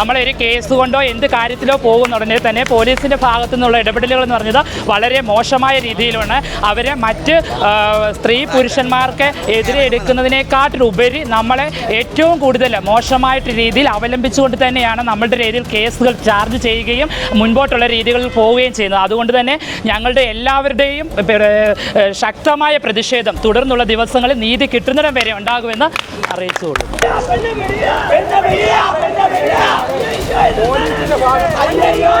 നമ്മളൊരു കേസ് കൊണ്ടോ എന്ത് കാര്യത്തിലോ പോകുന്ന ഉടനെ തന്നെ പോലീസിന്റെ ഭാഗത്തു നിന്നുള്ള ഇടപെടലുകൾ എന്ന് പറഞ്ഞത് വളരെ മോശമായ രീതിയിലാണ്. അവരെ മറ്റ് സ്ത്രീ പുരുഷന്മാർക്ക് എതിരെ എടുക്കുന്നതിനെക്കാട്ടിലുപരി നമ്മളെ ഏറ്റവും കൂടുതൽ മോശമായിട്ട് രീതിയിൽ അവലംബിച്ചുകൊണ്ട് തന്നെയാണ് നമ്മളുടെ രീതിയിൽ കേസുകൾ ചാർജ് ചെയ്യുകയും മുൻപോട്ടുള്ള രീതികളിൽ പോവുകയും ചെയ്യുന്നത്. അതുകൊണ്ട് തന്നെ ഞങ്ങളുടെ എല്ലാവരുടെയും ശക്തമായ പ്രതിഷേധം തുടർന്നുള്ള ദിവസങ്ങളിൽ നീതി കിട്ടുന്നിടം വരെ ഉണ്ടാകുമെന്ന് അറിയിച്ചുകൊള്ളു ஐயோ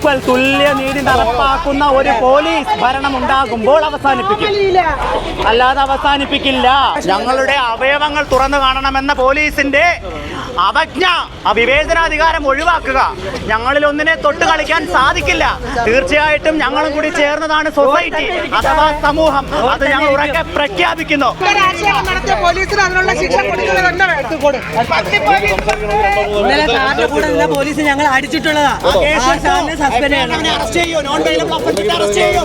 ഈക്വൽ തുല്യ നീതി നടപ്പാക്കുന്ന ഒരു പോലീസ് ഭരണം ഉണ്ടാകുമ്പോൾ അവസാനിപ്പിക്കും. അല്ലാതെ അവസാനിപ്പിക്കില്ല. ഞങ്ങളുടെ അവയവങ്ങൾ തുറന്നു കാണണമെന്ന പോലീസിന്റെ അവജ്ഞ അവിവേചനാധികാരം ഒഴിവാക്കുക. ഞങ്ങളിൽ ഒന്നിനെ തൊട്ട് കളിക്കാൻ സാധിക്കില്ല. തീർച്ചയായിട്ടും ഞങ്ങളും കൂടി ചേർന്നതാണ് സൊസൈറ്റി അഥവാ സമൂഹം. അത് ഞങ്ങൾ ഉറക്കെ പ്രഖ്യാപിക്കുന്നു. പോലീസ് ഞങ്ങൾ അടിച്ചിട്ടുള്ളതാ. ആ സാറിനെ സസ്പെൻഡ് ചെയ്യണം. അറസ്റ്റ് ചെയ്യോ. നോൺ അറസ്റ്റ് ചെയ്യോ?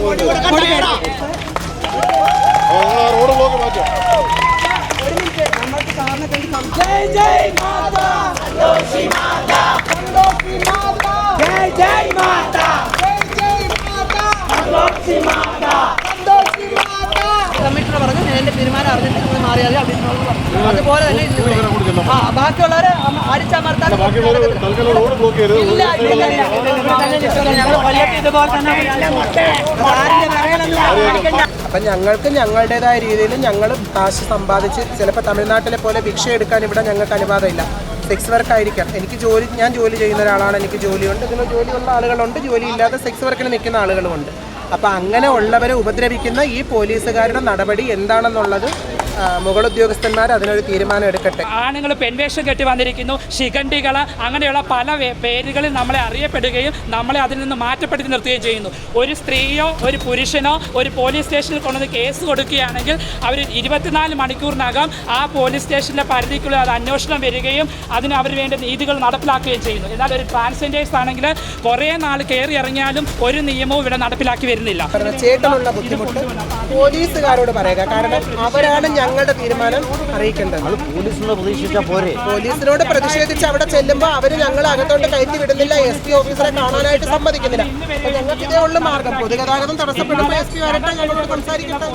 റോഡ് ബ്ലോക്ക് മാറ്റും? അതുപോലെ തന്നെ ആ ബാക്കിയുള്ളവരെ ചെയ്യരുത് ഇല്ല. ഞങ്ങൾ കൊല്ലത്ത് ഇതുപോലെ തന്നെ അപ്പം ഞങ്ങൾക്ക് ഞങ്ങളുടേതായ രീതിയിൽ ഞങ്ങൾ കാശ് സമ്പാദിച്ച് ചിലപ്പോൾ തമിഴ്നാട്ടിലെ പോലെ ഭിക്ഷ എടുക്കാൻ ഇവിടെ ഞങ്ങൾക്ക് അനുവാദമില്ല. സെക്സ് വർക്ക് ആയിരിക്കാം. എനിക്ക് ജോലി ഞാൻ ജോലി ചെയ്യുന്ന ഒരാളാണ് എനിക്ക് ജോലിയുണ്ട്. ഇതിന് ജോലിയുള്ള ആളുകളുണ്ട് ജോലി ഇല്ലാതെ സെക്സ് വർക്കിന് നിൽക്കുന്ന ആളുകളുമുണ്ട്. അപ്പോൾ അങ്ങനെ ഉള്ളവരെ ഉപദ്രവിക്കുന്ന ഈ പോലീസുകാരുടെ നടപടി എന്താണെന്നുള്ളത് മുകളുദ്യോഗസ്ഥന്മാർ അതിനൊരു തീരുമാനം എടുക്കട്ടെ. ആണുങ്ങൾ പെൺവേഷം കെട്ടി വന്നിരിക്കുന്നു. ശിഖണ്ഡികൾ അങ്ങനെയുള്ള പല പേരുകളിൽ നമ്മളെ അറിയപ്പെടുകയും നമ്മളെ അതിൽ നിന്ന് മാറ്റപ്പെടുത്തി നിർത്തുകയും ചെയ്യുന്നു. ഒരു സ്ത്രീയോ ഒരു പുരുഷനോ ഒരു പോലീസ് സ്റ്റേഷനിൽ കൊണ്ടുവന്ന് കേസ് കൊടുക്കുകയാണെങ്കിൽ അവർ ഇരുപത്തിനാല് മണിക്കൂറിനകം ആ പോലീസ് സ്റ്റേഷന്റെ പരിധിക്കുള്ള അത് അന്വേഷണം വരികയും അതിന് അവർ വേണ്ട നീതികൾ നടപ്പിലാക്കുകയും ചെയ്യുന്നു. എന്നാൽ ഒരു ട്രാൻസ്ജെൻഡേഴ്സ് ആണെങ്കിൽ കുറേ നാൾ കയറി ഇറങ്ങിയാലും ഒരു നിയമവും ഇവിടെ നടപ്പിലാക്കി വരുന്നില്ല. ചേട്ടനുള്ള ബുദ്ധിമുട്ട്. പോലീസുകാരോട് പറയുക. കാരണം അവരാണ് ഞങ്ങളുടെ തീരുമാനം അറിയിക്കേണ്ടത്. പോലീസിനോട് പ്രതിഷേധിച്ച് അവിടെ ചെല്ലുമ്പോൾ അവർ ഞങ്ങൾ അകത്തോട്ട് കയറ്റി വിടുന്നില്ല. എസ് പി ഓഫീസറെ കാണാനായിട്ട് സമ്മതിക്കുന്നില്ല. അപ്പൊ ഞങ്ങൾക്ക് ഇതേ ഉള്ള മാർഗം. പൊതുഗതാഗതം തടസ്സപ്പെടുമ്പോൾ എസ് പി വരട്ടെ ഞങ്ങളോട് സംസാരിക്കട്ടെ?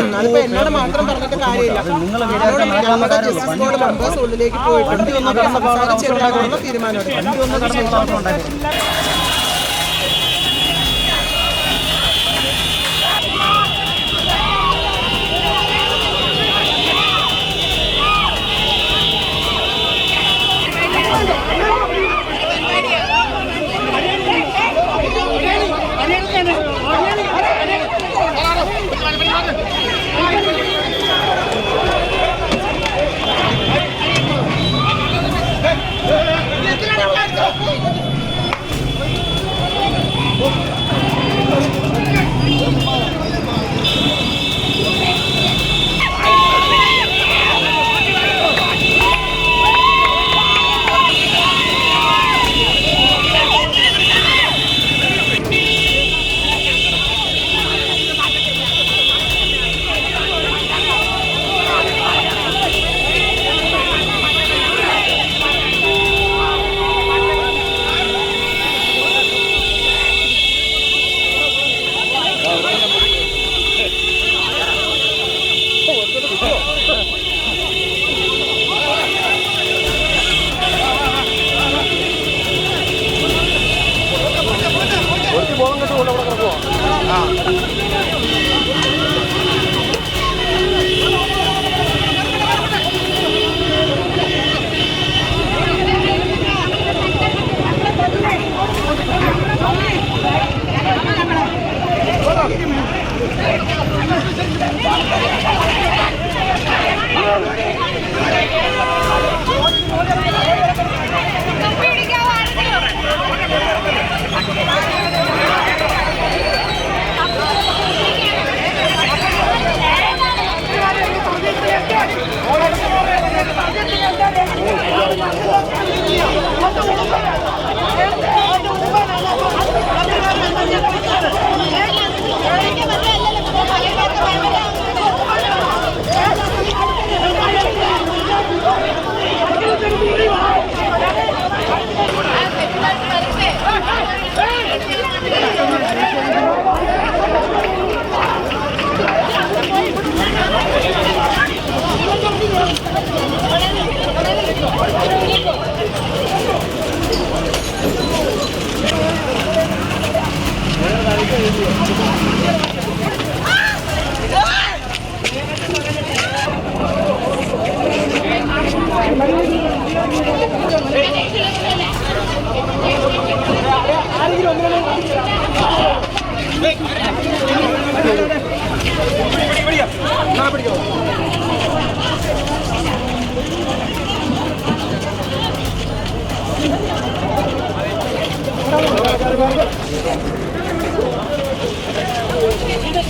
എന്നാലിപ്പോ എന്നോട് മാത്രം പറഞ്ഞിട്ട് കാര്യമില്ല. ഞങ്ങളോട് ഞങ്ങളുടെ ജസ്റ്റിസ് ബോർഡ് മെമ്പേഴ്സ് ഉള്ളിലേക്ക് പോയിട്ട് അവരെ സംസാരിച്ച് എന്താണെന്ന് തീരുമാനം Vení, vení,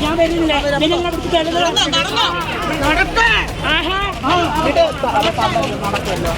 ഞാൻ വരുന്നില്ല നിങ്ങളെ പിടിച്ചിട്ട് നടക്കേ ആഹാ നടക്കല്ലോ